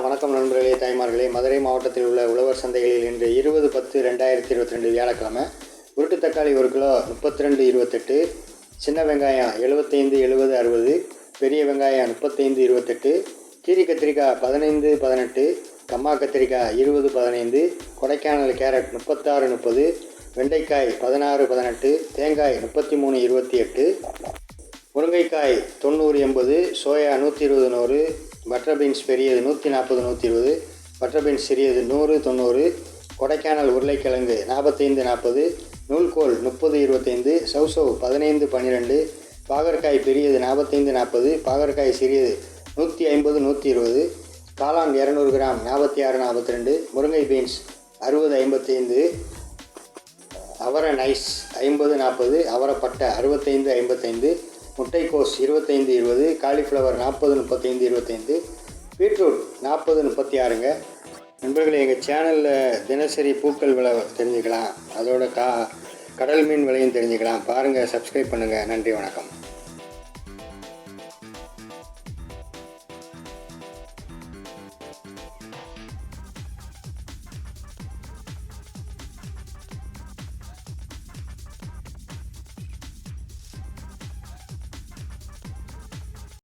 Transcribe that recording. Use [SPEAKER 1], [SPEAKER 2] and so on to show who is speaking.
[SPEAKER 1] வணக்கம் நண்பர்களே தாய்மார்களே. மதுரை மாவட்டத்தில் உள்ள உழவர் சந்தைகளில் இன்று இருபது பத்து ரெண்டாயிரத்தி இருபத்தி ரெண்டு வியாழக்கிழமை உருட்டு தக்காளி ஒரு கிலோ முப்பத்தி ரெண்டு இருபத்தெட்டு சின்ன வெங்காயம் எழுபத்தைந்து எழுபது அறுபது பெரிய வெங்காயம் முப்பத்தைந்து இருபத்தெட்டு கீரி கத்திரிக்காய் பதினைந்து பதினெட்டு கம்மா கத்திரிக்காய் இருபது பதினைந்து கொடைக்கானல் கேரட் முப்பத்தாறு முப்பது வெண்டைக்காய் பதினாறு பதினெட்டு தேங்காய் முப்பத்தி மூணு இருபத்தி எட்டு முருங்கைக்காய் தொண்ணூறு எண்பது சோயா நூற்றி இருபது நூறு பட்டர் பீன்ஸ் பெரியது நூற்றி நாற்பது நூற்றி இருபது. பட்டர் பீன்ஸ் சிறியது நூறு தொண்ணூறு. கொடைக்கானல் உருளைக்கிழங்கு நாற்பத்தைந்து நாற்பது நூல்கோல் முப்பது இருபத்தைந்து. சவுசவ் பதினைந்து பன்னிரெண்டு பாகற்காய் பெரியது நாற்பத்தைந்து நாற்பது பாகற்காய் சிறியது நூற்றி ஐம்பது நூற்றி இருபது. காளான் இரநூறு கிராம் நாற்பத்தி ஆறு நாற்பத்தி ரெண்டு. முருங்கை பீன்ஸ் அறுபது ஐம்பத்தைந்து. அவரை நைஸ் ஐம்பது நாற்பது அவரப்பட்ட அறுபத்தைந்து ஐம்பத்தைந்து. முட்டைக்கோஸ் இருபத்தைந்து இருபது காலிஃப்ளவர் நாற்பது முப்பத்தைந்து இருபத்தைந்து பீட்ரூட் நாற்பது முப்பத்தி ஆறுங்க நண்பர்களே எங்கள் சேனலில் தினசரி பூக்கள் விலை தெரிஞ்சுக்கலாம். அதோட கா கடல் மீன் விலையும் தெரிஞ்சுக்கலாம். பாருங்கள் சப்ஸ்கிரைப் பண்ணுங்கள் நன்றி வணக்கம்.